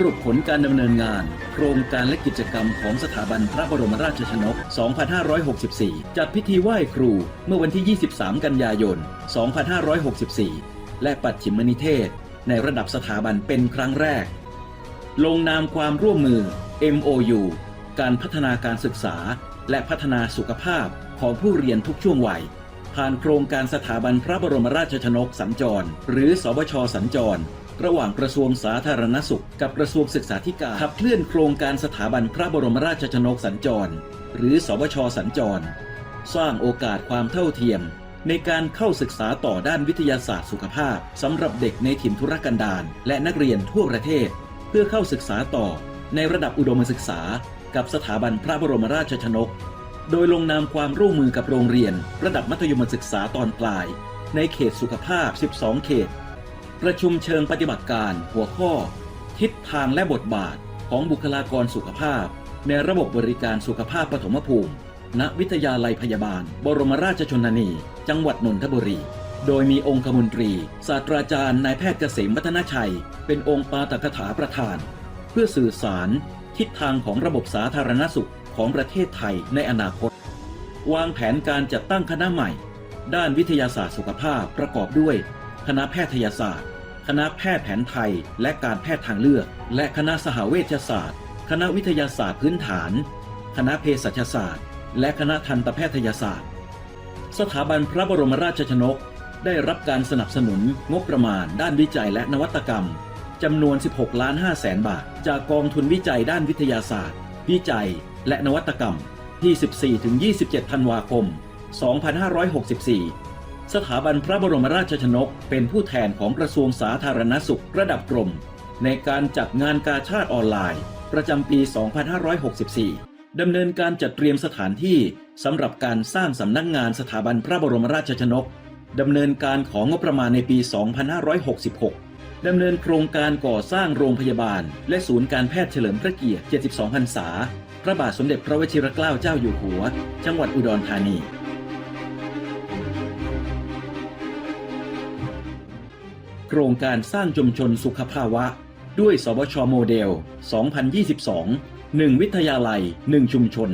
สรุปผลการดำเนินงาน โครงการและกิจกรรมของสถาบันพระบรมราชชนก 2564 จัดพิธีไหว้ครูเมื่อวันที่ 23 กันยายน 2564 และปัดฉิมนิเทศ ในระดับสถาบันเป็นครั้งแรก ลงนามความร่วมมือ MOU การพัฒนาการศึกษา และพัฒนาสุขภาพของผู้เรียนทุกช่วงวัย ผ่านโครงการสถาบันพระบรมราชชนกสัญจร หรือสบชสัญจร ระหว่างกระทรวงสาธารณสุข กับกระทรวงศึกษาธิการขับเคลื่อนโครงการสถาบันพระบรมราชชนกสัญจร หรือสบชสัญจร สร้างโอกาสความเท่าเทียม ในการเข้าศึกษาต่อด้านวิทยาศาสตร์สุขภาพสำหรับเด็กในถิ่นทุรกันดารและนักเรียนทั่วประเทศ เพื่อเข้าศึกษาต่อในระดับอุดมศึกษา กับสถาบันพระบรมราชชนก โดยลงนามความร่วมมือกับโรงเรียน ระดับมัธยมศึกษาตอนปลาย ในเขตสุขภาพ 12 เขต ประชุมเชิงปฏิบัติการหัวข้อ ทิศทางและบทบาทของบุคลากรสุขภาพ ในระบบบริการสุขภาพปฐมภูมิ ณ วิทยาลัยพยาบาล บรมราชชนนี จังหวัดนนทบุรี โดยมีองค์คมนตรี ศาสตราจารย์นายแพทย์เกษมวัฒนชัย เป็นองค์ปาตกถาประธาน เพื่อสื่อสาร ทิศทางของระบบสาธารณสุขของประเทศไทยในอนาคต วางแผนการจัดตั้งคณะใหม่ ด้านวิทยาศาสตร์สุขภาพประกอบด้วย คณะแพทยศาสตร์ คณะแพทย์แผนไทย และการแพทย์ทางเลือก และคณะสหเวชศาสตร์ คณะวิทยาศาสตร์พื้นฐาน คณะเภสัชศาสตร์ และคณะทันตแพทยศาสตร์ สถาบันพระบรมราชชนก ได้รับการสนับสนุนงบประมาณ ด้านวิจัยและนวัตกรรมจำนวน 16 ล้าน5แสนบาท จากกองทุนวิจัยด้านวิทยาศาสตร์ วิจัย และนวัตกรรมที่ 14-27 ธันวาคม 2564 สถาบันพระบรมราชชนก เป็นผู้แทนของกระทรวงสาธารณสุขระดับกรม ในการจัดงานกาชาติออนไลน์ ประจำปี 2564 ดำเนินการจัดเตรียมสถานที่สำหรับการสร้างสำนักงานสถาบันพระบรมราชชนก ดำเนินการของงบประมาณในปี 2566 ดำเนินโครงการก่อสร้างโรงพยาบาล และศูนย์การแพทย์เฉลิมพระเกียรติ 72 พรรษา พระบาทสมเด็จพระวชิรเกล้าเจ้าอยู่หัว จังหวัดอุดรธานี โครงการสร้างชุมชนสุขภาวะ ด้วยสวชโมเดล 2022 1 วิทยาลัย 1 ชุมชน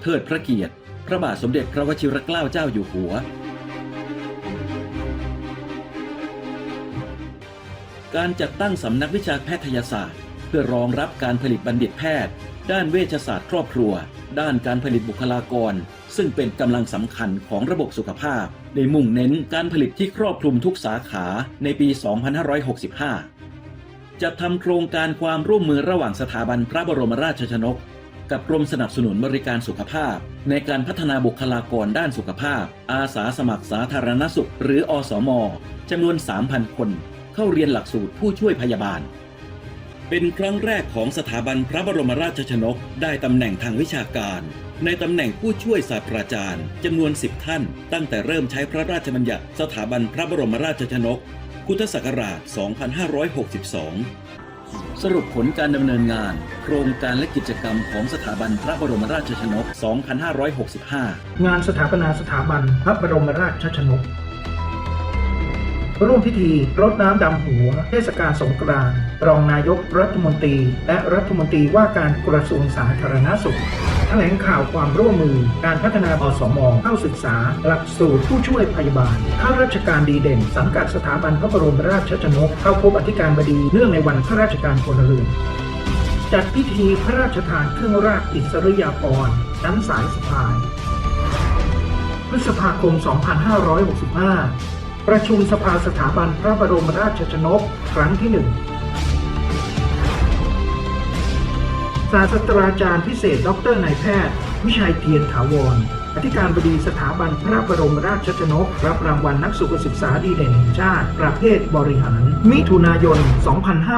เทิดพระเกียรติ พระบาทสมเด็จพระวชิรเกล้าเจ้าอยู่หัว การจัดตั้งสำนักวิชาแพทยศาสตร์ เพื่อรองรับการผลิตบัณฑิตแพทย์ ด้านเวชศาสตร์ครอบครัว ด้านการผลิตบุคลากร ซึ่งเป็นกำลังสำคัญของระบบสุขภาพ ในมุ่งเน้นการผลิตที่ครอบคลุมทุกสาขาในปี 2565 จัดทำโครงการความร่วมมือระหว่างสถาบันพระบรมราชชนก กับกรมสนับสนุนบริการสุขภาพ ในการพัฒนาบุคลากรด้านสุขภาพ อาสาสมัครสาธารณสุข หรืออสมจำนวน 3,000 คน เข้าเรียนหลักสูตรผู้ช่วยพยาบาลเป็นครั้งแรกของสถาบันพระบรมราชชนกได้ตำแหน่งทางวิชาการ ในตำแหน่งผู้ช่วยศาสตราจารย์จำนวน 10 ท่าน ตั้งแต่เริ่มใช้พระราชบัญญัติสถาบันพระบรมราชชนก พุทธศักราช 2562 สรุปผลการดำเนินงาน โครงการและกิจกรรมของสถาบันพระบรมราชชนก 2565 งานสถาปนาสถาบันพระบรมราชชนก ร่วมพิธีรดน้ำดำหัว เทศกาลสงกรานต์รองนายกรัฐมนตรี และรัฐมนตรีว่าการกระทรวงสาธารณสุข แถลงข่าวความร่วมมือ การพัฒนาอสมเข้าศึกษา หลักสูตรผู้ช่วยพยาบาลข้าราชการดีเด่น สังกัดสถาบันพระบรมราชชนก เข้าพบอธิการบดีเนื่องในวันข้าราชการพลเรือนจัดพิธีพระราชทานเครื่องราชอิสริยาภรณ์ชั้นสายสะพาย พฤษภาคม 2565 ประชุมสภาสถาบันพระบรมราชชนก ครั้งที่หนึ่ง ศาสตราจารย์พิเศษ ดรนายแพทย์ วิชัยเทียนถาวร อธิการบดีสถาบันพระบรมราชชนก รับรางวัลนักสุขศึกษาดีเด่นแห่งชาติ ประเภทบริหาร มิถุนายน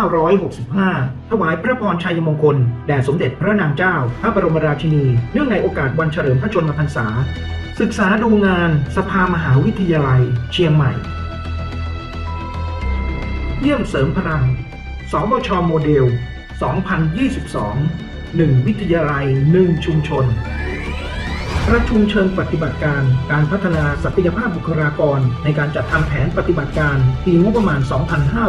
2565 ถวายพระพรชัยมงคล แด่สมเด็จพระนางเจ้า พระบรมราชินี เนื่องในโอกาสวันเฉลิมพระชนมพรรษา ศึกษาดูงานสภามหาวิทยาลัย เชียงใหม่ เยี่ยมเสริมพลังสบชโมเดล 2022 1 วิทยาลัย 1 ชุมชน ประชุมเชิงปฏิบัติการ การพัฒนาศักยภาพบุคลากร ในการจัดทำแผนปฏิบัติการ ปีงบประมาณ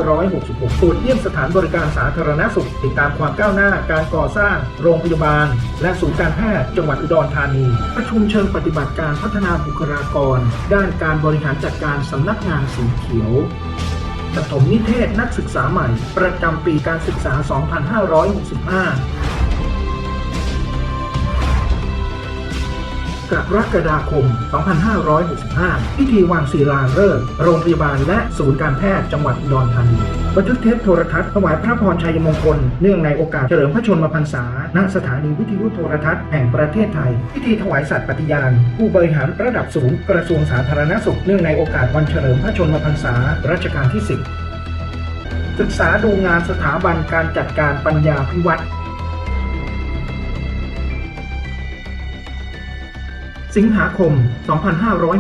2566ตรวจเยี่ยมสถานบริการสาธารณสุข ติดตามความก้าวหน้าการก่อสร้าง โรงพยาบาล และศูนย์การแพทย์จังหวัดอุดรธานี ประชุมเชิงปฏิบัติการพัฒนาบุคลากร ด้านการบริหารจัดการสำนักงานสีเขียว ปฐมนิเทศนักศึกษาใหม่ ประจำปีการศึกษา 2565 กรกฎาคม 2565 พิธีวางศิลาฤกษ์โรงพยาบาลและศูนย์การแพทย์จังหวัดอุดรธานี บันทึกเทปโทรทัศน์ถวายพระพรชัยมงคล เนื่องในโอกาสเฉลิมพระชนมพรรษา ณ สถานีวิทยุโทรทัศน์แห่งประเทศไทย พิธีถวายสัตย์ปฏิญาณ ผู้บริหารระดับสูงกระทรวงสาธารณสุข เนื่องในโอกาสวันเฉลิมพระชนมพรรษา รัชกาลที่ 10 ศึกษาดูงานสถาบันการจัดการปัญญาพิวัตร สิงหาคม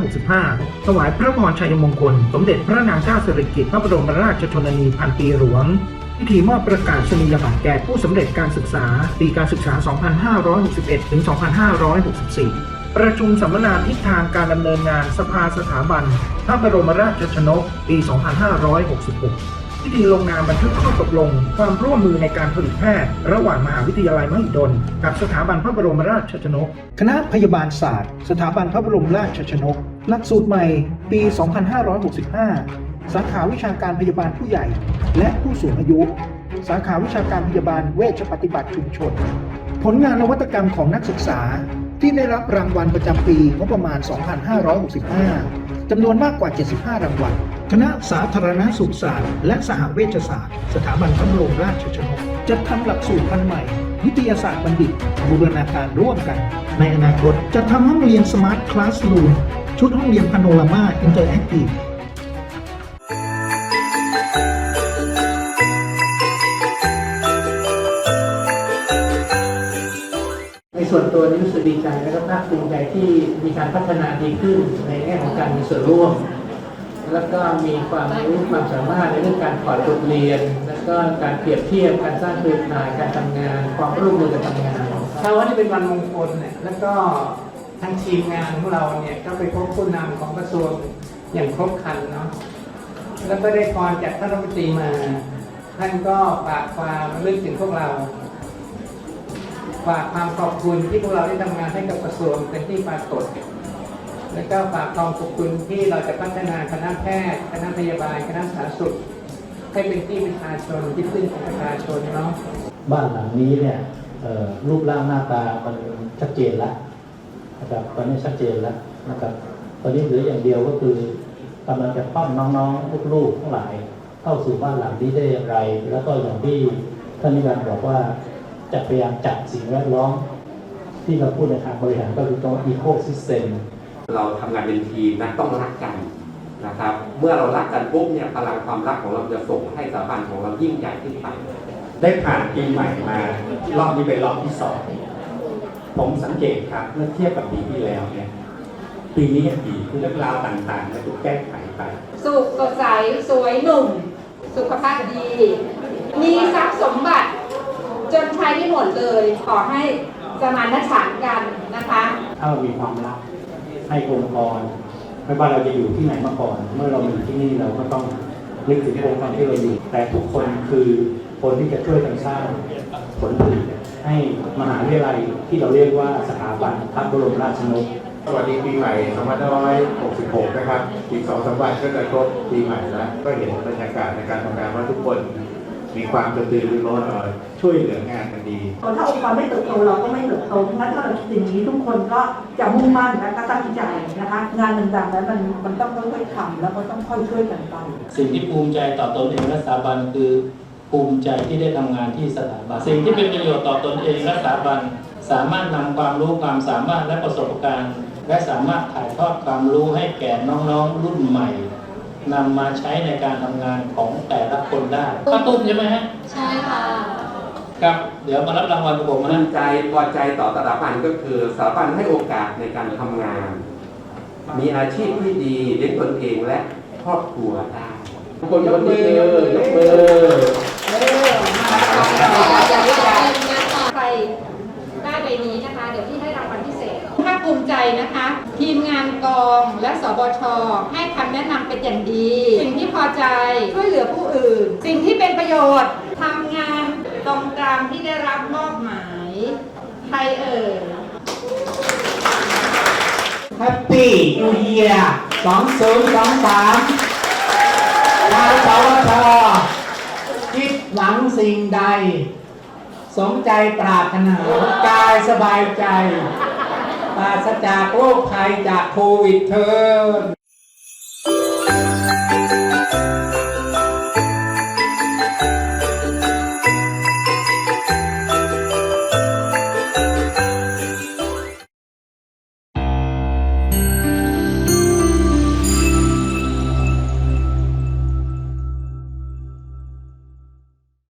2565 ถวายพระพรชัยมงคล สมเด็จพระนางเจ้าสิริกิติ์พระบรมราชชนนีพันปีหลวง พิธีมอบประกาศนียบัตรแก่ผู้สำเร็จการศึกษา ปีการศึกษา 2561 ถึง 2564 ประชุมสัมมนาทิศทางการดำเนินงานสภาสถาบันพระบรมราชชนก ปี 2566 พิธีลงนามบันทึกข้อตกลง ความร่วมมือในการผลิตแพทย์ ระหว่างมหาวิทยาลัยมหิดล กับสถาบันพระบรมราชชนก คณะพยาบาลศาสตร์ สถาบันพระบรมราชชนก หลักสูตรใหม่ปี 2565 สาขาวิชาการพยาบาลผู้ใหญ่ และผู้สูงอายุ สาขาวิชาการพยาบาลเวชปฏิบัติชุมชน ผลงานนวัตกรรมของนักศึกษาที่ได้รับรางวัลประจำปีงบประมาณ 2565 จำนวนมากกว่า 75 รางวัล คณะสาธารณสุขศาสตร์ และสหเวชศาสตร์ สถาบันพระบรมราชชนกจัดทำหลักสูตรพันใหม่ วิทยาศาสตร์บัณฑิต บูรณาการร่วมกัน ในอนาคตจะทำห้องเรียนสมาร์ทคลาส o ูมชุดห้องเรียนพาโนรามาอินเตอร์แอคทีฟในส่วนตัวนี้รู้สึกดีใจและก็ภาคภูมิใจที่มีการพัฒนาดีขึ้นในแง่ของการมีส่วนร่วม แล้วก็มีความรู้ความสามารถในเรื่องการถอดบทเรียน แล้วก็การเปรียบเทียบการสร้างเครือข่ายการทำงาน ความร่วมมือการทำงานถ้าวันนี้เป็นวันมงคลเนี่ยแล้วก็ทางทีมงานของเราเนี่ยก็ไปพบผู้นำของกระทรวงอย่างครบครันเนาะแล้วก็ได้พรจากท่านรัฐมนตรีมา ท่านก็ฝากความระลึกถึงพวกเราฝากความขอบคุณที่พวกเราได้ทำงานให้กับกระทรวงเป็นที่ปรากฏ แล้วก็ฝากความขอบคุณที่เราจะพัฒนาคณะแพทย์ คณะพยาบาล คณะสาธารณสุข ให้เป็นที่ประชาชนที่พึ่งของประชาชนเนาะ บ้านหลังนี้เนี่ยรูปร่างหน้าตามันชัดเจนแล้วนะครับตอนนี้ชัดเจนแล้วนะครับ ตอนนี้เหลืออย่างเดียวก็คือกำลังจะปั้มน้องๆลูกๆทั้งหลายเข้าสู่บ้านหลังนี้ได้อย่างไร แล้วก็อย่างที่ท่านนิรันดร์บอกว่าจะพยายามจัดสิ่งแวดล้อมที่เราพูดในทางบริหารก็คือตัว eco system เราทำงานเป็นทีมนะต้องรักกันนะครับ เมื่อเรารักกันปุ๊บเนี่ยพลังความรักของเราจะส่งให้สถาบันของเรายิ่งใหญ่ขึ้นไปได้ผ่านปีใหม่มารอบนี้เป็นรอบที่สองผมสังเกตครับเมื่อเทียบกับปีที่แล้วเนี่ยปีนี้ยังดีคือเรื่องราวต่างๆและถูกแก้ไขไป สุขสดใสสวยหนุ่ม สุขภาพดี มีทรัพย์สมบัติ จนใช้ไม่หมดเลย ขอให้สมานฉันท์กันนะคะ ถ้าเรามีความรัก ให้องค์กรไม่ว่าเราจะอยู่ที่ไหนมาก่อน เมื่อเรามาอยู่ที่นี่เราก็ต้องนึกถึงองค์กรที่เราอยู่ แต่ทุกคนคือคนที่จะช่วยกันสร้างผลผลิตให้มหาวิทยาลัยที่เราเรียกว่าสถาบันพระบรมราชชนกสวัสดีปีใหม่2566 นะครับ อีกสองสามวันก็จะครบปีใหม่แล้ว ก็เห็นบรรยากาศในการทำงานว่าทุกคน มีความกระตือรือร้นเอ่อช่วยเหลืองานกันดีถ้าองค์กรไม่เติบโตเราก็ไม่เติบโตงั้นถ้าเราคิดอย่างนี้ทุกคนก็จะมุ่งมั่นและก็ตั้งใจนะคะ งานต่างๆนั้นมันมันต้องค่อยๆทำแล้วก็ต้องค่อยช่วยกันไปสิ่งที่ภูมิใจต่อตนเองและสถาบันคือภูมิใจที่ได้ทำงานที่สถาบัน สิ่งที่เป็นประโยชน์ต่อตนเองและสถาบัน สามารถนำความรู้ความสามารถและประสบการณ์ และสามารถถ่ายทอดความรู้ให้แก่น้องๆ รุ่นใหม่ นำมาใช้ในการทำงานของแต่ละคนได้ป้าตุ้มใช่ไหมฮะใช่ค่ะ ครับ เดี๋ยวมารับรางวัลกับผมภูนะมิใจพอใจต่อสถาบันก็คือสถาบันให้โอกาสในการทำงาน มีอาชีพที่ดีเลี้ยงตนเองและครอบครัวได้ทุกคนยกมือยกมือ ใครได้ใบนี้นะคะ เดี๋ยวพี่ให้รางวัลพิเศษภาคภู ภูมิใจนะคะ ทีมงานกองและสบช ให้คำแนะนำเป็นอย่างดี สิ่งที่พอใจช่วยเหลือผู้อื่น สิ่งที่เป็นประ โยชน์ทำงานตรงตามที่ได้รับมอบหมายใครเอ่ยแฮปปี้นิวเยียร์2023ทางสวทคิดหวังสิ่งใด สมใจปรารถนากายสบายใจปราศจากโรคภัยจากโควิดเทิน